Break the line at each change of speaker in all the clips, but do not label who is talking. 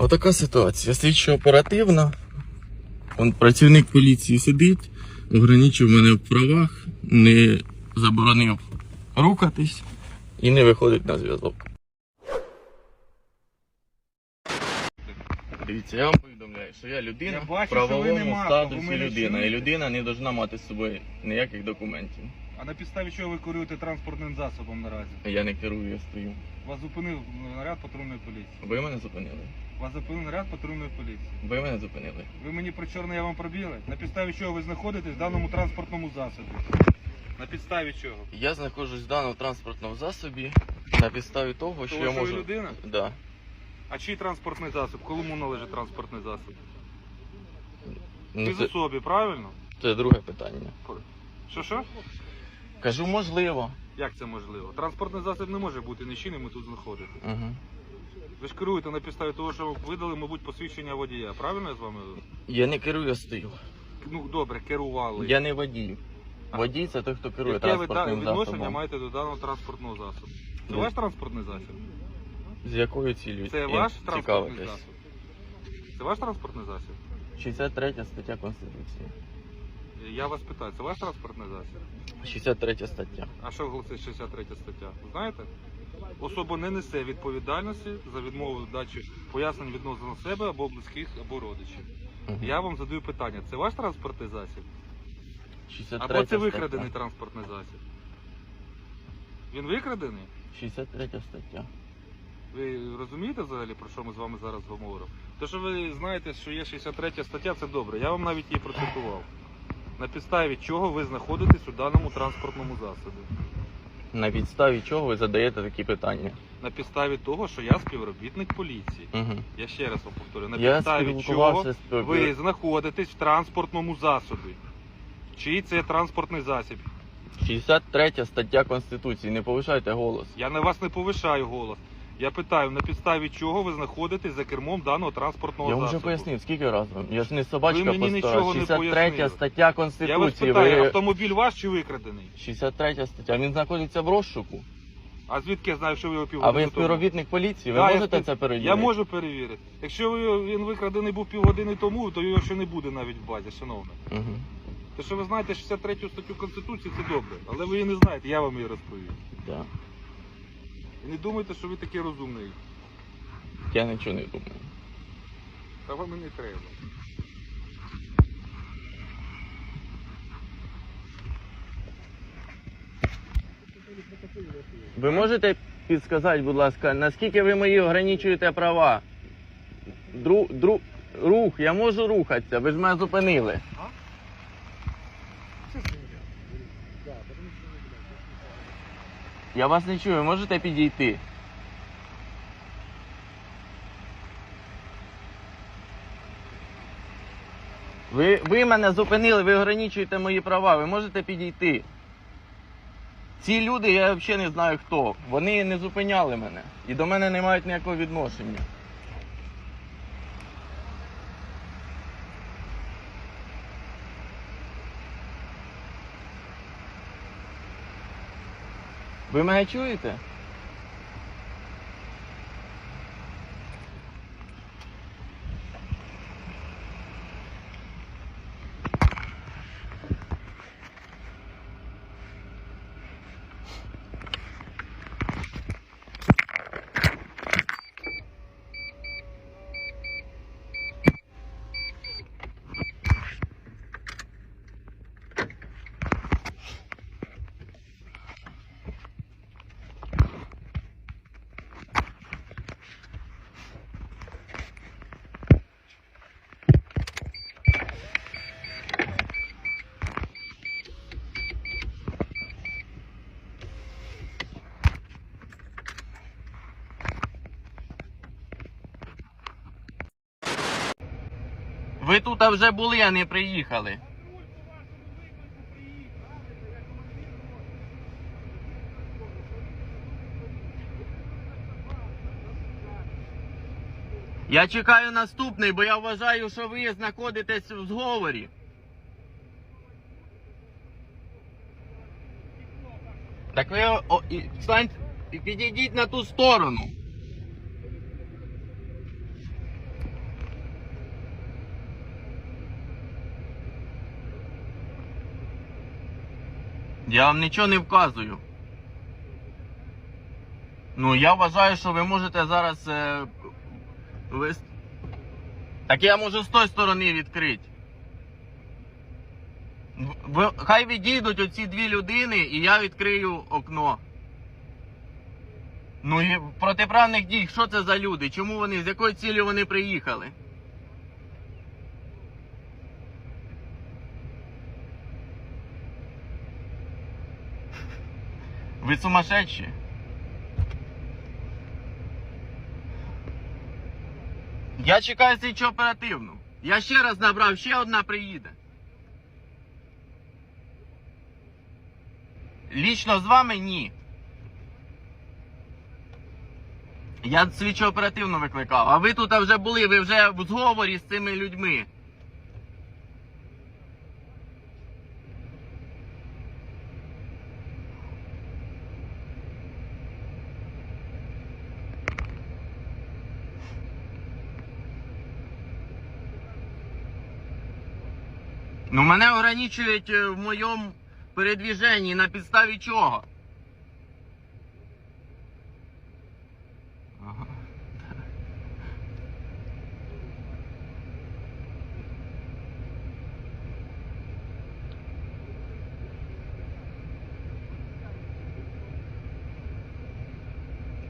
Отака ситуація. Слідчо оперативна. Он працівник поліції сидить, ограничив мене в правах, не заборонив рухатись і не виходить на зв'язок. Дивіться, я вам повідомляю, що я людина
Я бачу,
в правовому
що ви не мавпа,
статусі
мене
людина. І людина не повинна мати з собою ніяких документів.
А на підставі чого ви керуєте транспортним засобом наразі?
Я не керую, я стою.
Вас зупинив наряд патрульної поліції.
Ви мене зупинили.
Вас зупинив наряд патрульної поліції.
Ви мене зупинили.
Ви мені про чорне я вам пробіли? На підставі чого ви знаходитесь в даному транспортному засобі? На підставі чого?
Я знаходжусь в даному транспортному засобі на підставі того, що
Того,
я
що ви
можу.
людина?
Да.
А чий транспортний засіб? Кому належить транспортний засіб?
Ну,
Ти
це,
з особі, правильно?
це друге питання.
Що що?
Кажу, можливо.
Як це можливо? Транспортний засіб не може бути нічийним і тут знаходити.
Угу.
Ви ж керуєте на підставі того, що видали, мабуть, посвідчення водія. Правильно я з вами?
Я не керую, я стою.
Ну добре, керували.
Я не водій. Водій це той, хто керує
Яке ви да-
транспортним
відношення
засобом.
маєте до даного транспортного засобу? Це ваш транспортний засіб?
З якою цілею
Це ваш транспортний засіб? Це ваш транспортний засіб?
63 стаття Конституції.
Я вас питаю, це ваш транспортний засіб?
63 стаття.
А що гласить 63 стаття? Знаєте? Особа не несе відповідальності за відмову дачі пояснень відносно себе або близьких, або родичів.
Мгм.
Я вам задаю питання: це ваш транспортний засіб?
63
Або це
стаття.
викрадений транспортний засіб? Він викрадений?
63 стаття.
Ви розумієте взагалі, про що ми з вами зараз говоримо? Те, що ви знаєте, що є 63 стаття, це добре. Я вам навіть її процитував. На підставі чого ви знаходитесь у даному транспортному засобі?
На підставі чого ви задаєте такі питання?
На підставі того, що я співробітник поліції.
Угу.
Я ще раз вам повторю, на
Я
підставі чого
спілкувався з
ви знаходитесь в транспортному засобі. Чий це транспортний засіб?
63 стаття Конституції. Не повишайте голос.
Я на вас не повишаю голос. Я питаю, на підставі чого ви знаходитесь за кермом даного транспортного
Я вам
засобу?
вже пояснив, скільки разів. Я ж не собачка
Ви мені
постара.
нічого не
63
пояснили.
стаття
Я вас
Конституції.
питаю,
Ви...
автомобіль ваш чи викрадений?
63 стаття. Він знаходиться в розшуку.
А звідки я знаю, що ви його
А
півгодини
ви
тому?
співробітник поліції, ви
Да, я
можете
спів-
це перевірити?
Я можу перевірити. Якщо ви, він викрадений був півгодини тому, то його ще не буде навіть в базі, шановне.
Угу.
Те, що ви знаєте 63 статтю Конституції, це добре. Але ви її не знаєте, я вам її розповім.
Да.
І не думайте, що ви такий розумний.
Я нічого не думаю.
Та вам і не треба.
Ви можете підсказати, будь ласка, наскільки ви мої ограничуєте права? Дру, дру, рух, я можу рухатися, ви ж мене зупинили. Я вас не чую, можете підійти? Ви, ви мене зупинили, ви ограничуєте мої права, ви можете підійти. Ці люди, я взагалі не знаю хто. Вони не зупиняли мене. І до мене не мають ніякого відношення. Ви мене чуєте? Ви тут вже були, а не приїхали. Я чекаю наступний, бо я вважаю, що ви знаходитесь в зговорі. Так ви о, і, встаньте, підійдіть на ту сторону. Я вам нічого не вказую. Ну, я вважаю, що ви можете зараз. Е, вис- Так я можу з тої сторони відкрити. В- хай відійдуть оці дві людини, і я відкрию окно. Ну і протиправних дій, що це за люди? Чому вони, з якою цілею вони приїхали? Ви сумасшедші? Я чекаю слідчу оперативну. Я ще раз набрав, ще одна приїде. Лічно з вами ні. Я слідчо оперативно викликав, а ви тут вже були, ви вже в зговорі з цими людьми. Ну мене ограничують е, в моєму передвіженні на підставі чого? Ага.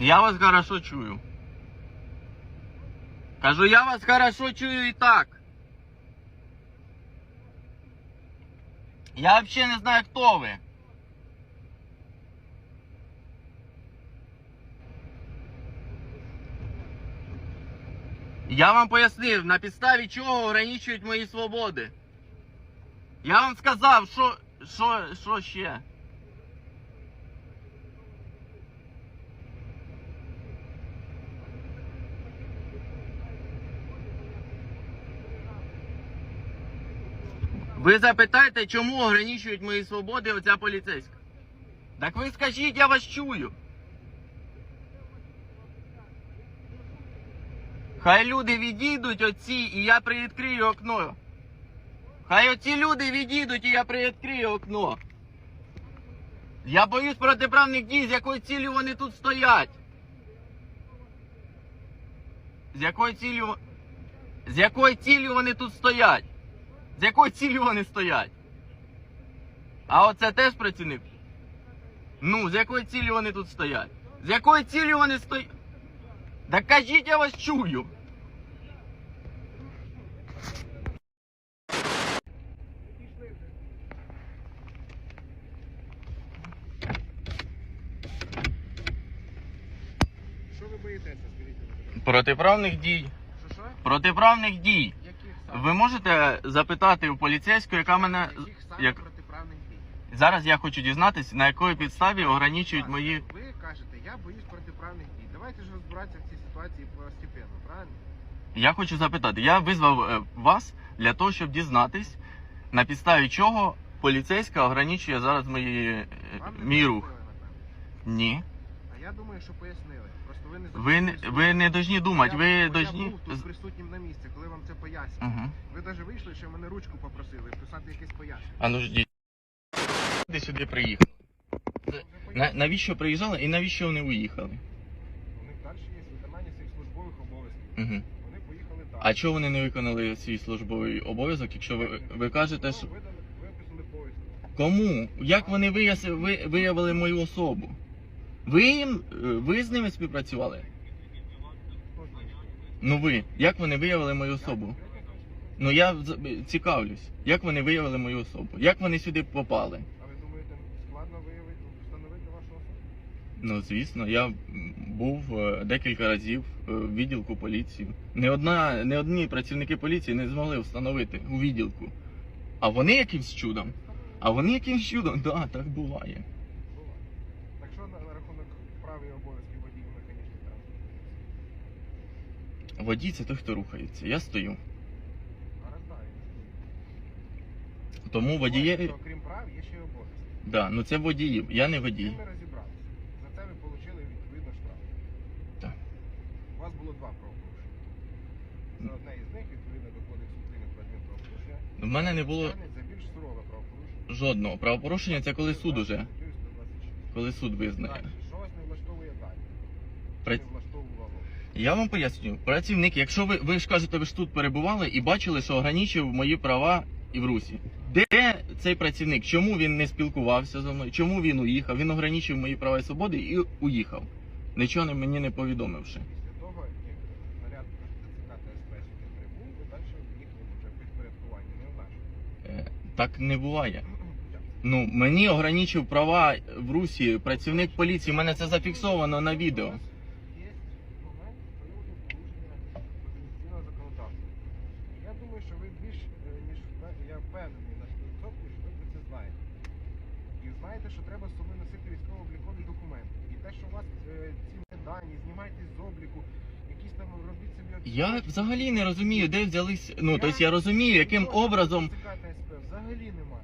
Я вас хорошо чую. Кажу, я вас хорошо чую і так. Я взагалі не знаю, хто ви. Я вам пояснив, на підставі чого ограничують мої свободи. Я вам сказав, що, що, що ще. Ви запитаєте, чому ограничують мої свободи оця поліцейська? Так ви скажіть, я вас чую. Хай люди відійдуть оці, і я привідкрию окно. Хай оці люди відійдуть, і я привідкрию окно. Я боюсь протиправних дій, з якою цілею вони тут стоять. З якою цілею. З якою цілею вони тут стоять? З якою цілею вони стоять? А оце теж працівник? Ну, з якою цілею вони тут стоять? З якою цілею вони стоять? Да кажіть, я вас чую.
Що ви боїтеся, скажіть?
Протиправних дій.
Що що?
Протиправних дій. Ви можете запитати у поліцейського, яка мене. Як-
протиправних дій?
Зараз я хочу дізнатися, на якої підставі ограничують мої.
Ви кажете, я боюсь протиправних дій. Давайте ж розбиратися в цій ситуації постепенно, правильно?
Я хочу запитати, я визвав е, вас для того, щоб дізнатись, на підставі чого поліцейська ограничує зараз мої, е, мій рух. Ні.
Я думаю, що пояснили. Просто ви не
Ви, не- ви не должні думати,
Я-
ви
я
должні.
був тут присутнім на місці, коли вам це пояснювали.
Угу.
Ви навіть вийшли, що мене ручку попросили писати якесь пояснення.
А ну. Ти сюди приїхав. На, навіщо приїжджали і навіщо вони уїхали?
У них далі є виконання своїх службових обов'язків.
Угу.
Вони поїхали далі.
А чого вони не виконали свій службовий обов'язок, якщо ви, ви кажете, що.
Видали- Виписали повістку.
Кому? Як вони вияс- ви, виявили мою особу? Ви їм, е, ви з ними співпрацювали? Ну ви, як вони виявили мою особу? Ну я цікавлюсь, як вони виявили мою особу? Як вони сюди попали?
А ви думаєте, складно виявити, встановити вашу особу?
Ну звісно, я був е, декілька разів е, в відділку поліції. Не одна, не одні працівники поліції не змогли встановити у відділку. А вони якимсь чудом. А вони якимсь чудом, да, так буває.
Була. Так що на, на рахунок прав і обов'язків водіїв механічних транспортних?
Водій це той, хто рухається. Я стою. Тому водієві.
Що, Крім прав, є ще й обов'язки.
Да, ну це водіїв, я не
З
водій.
цим ми розібралися. За це ви отримали відповідно штраф.
Так.
У вас було два правопорушення. За одне із них, відповідно до кодексу України про адмінправопорушення,
У мене не було.
стягнуть за більш сурове правопорушення.
Жодного. Правопорушення це коли суд уже.
Статтю 126.
Коли суд визнає.
Далі, що вас не влаштовує далі?
Пра-
Не влаштовувало.
Я вам поясню, працівник, якщо ви, ви ж кажете, ви ж тут перебували і бачили, що ограничив мої права і в Русі. Де цей працівник? Чому він не спілкувався зі мною? Чому він уїхав? Він ограничив мої права і свободи і уїхав. Нічого не- мені не повідомивши.
Після того, як наряд ТЦК та СП прибув, ви далі їхали вже в не в нашому.
Е, Так не буває. Ну, мені ограничив права в Русі працівник поліції. У мене це зафіксовано на відео.
У вас Є момент з приводу порушення конституційного законодавства. Я думаю, що ви більш е, ніж впе- я впевнений на 100%, що ви про це знаєте. І знаєте, що треба з собою носити військово-облікові документи. І те, що у вас е, ці дані, знімайтесь з обліку, якісь там робіть собі
Я взагалі не розумію, де взялись. Ну, тобто я розумію, яким образом.
Взагалі немає.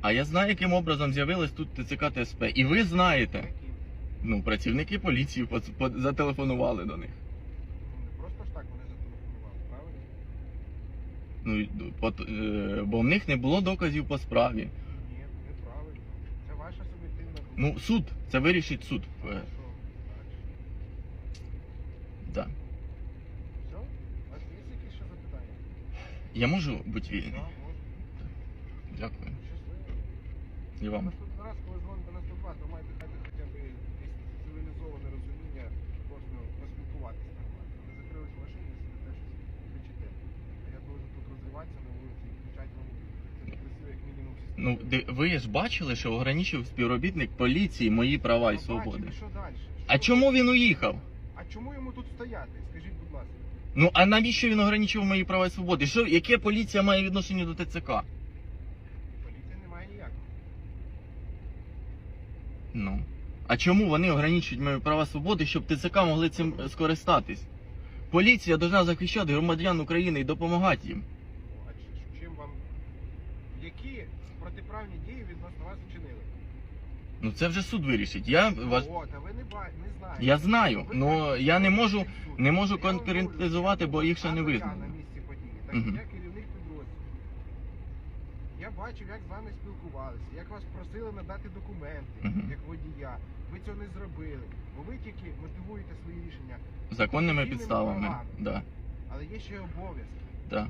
А я знаю, яким образом з'явилось тут ТЦК ТСП. І ви знаєте. Ну, працівники поліції поц- по- зателефонували до них.
Ну, не просто ж так вони зателефонували, правильно?
Ну, пот- е, бо в них не було доказів по справі.
Ні, неправильно. Це ваша суб'єктивна думка.
Ну, суд, це вирішить суд. Е,
Хорошо. Дальше.
Да.
Все? У вас є якісь ще запитання?
Я можу бути вільний? Дякую. І вам.
Раз, коли дзвоните на 102, то маєте хоча б якесь цивілізоване розуміння, можна поспілкуватися нормально. Не закрились в машині, сидите щось кричите. А я должен тут розриватися на вулиці і кричати вам
Ну, ви ж бачили, що ограничив співробітник поліції мої права і
Ну,
свободи. А чому він уїхав?
А чому йому тут стояти? Скажіть, будь ласка.
Ну а навіщо він ограничив мої права і свободи? Що, яке поліція має відношення до ТЦК?
Поліції немає ніякого.
Ну. А чому вони ограничують мої права і свободи, щоб ТЦК могли цим скористатись? Поліція повинна захищати громадян України і допомагати їм.
А чим вам які протиправні дії відносно вас вчинили?
Ну це вже суд вирішить. Я важ...
От, а ви не ба не знаєте.
Я знаю,
Ви кажете,
я не
що
можу-
суд.
не можу
Я вам
конкретизувати,
говорю,
бо їх ще не визнано.
Я на місці події, так
Мгм.
я керівник підрозділу. Я бачив, як з вами спілкувалися, як вас просили надати документи,
Мгм.
як водія. Ви цього не зробили, бо ви тільки мотивуєте свої рішення.
Законними
Конституційними
підставами.
правами.
Да,
Але є ще обов'язки,
да,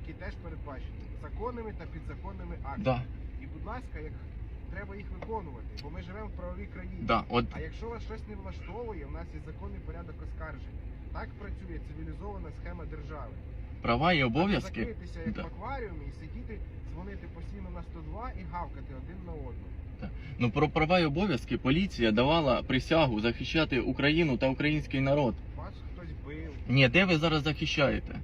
які теж передбачені законними та підзаконними актами.
да,
І, будь ласка, як треба їх виконувати, бо ми живемо в правовій країні.
да. От
А якщо вас щось не влаштовує, в нас є законний порядок оскарження. Так працює цивілізована схема держави.
права і обов'язки.
закритися як
Да.
в акваріумі і сидіти, дзвонити постійно на 102 і гавкати один на одного.
Ну про права і обов'язки поліція давала присягу захищати Україну та український народ.
Вас хтось бив.
Ні, де ви зараз захищаєте?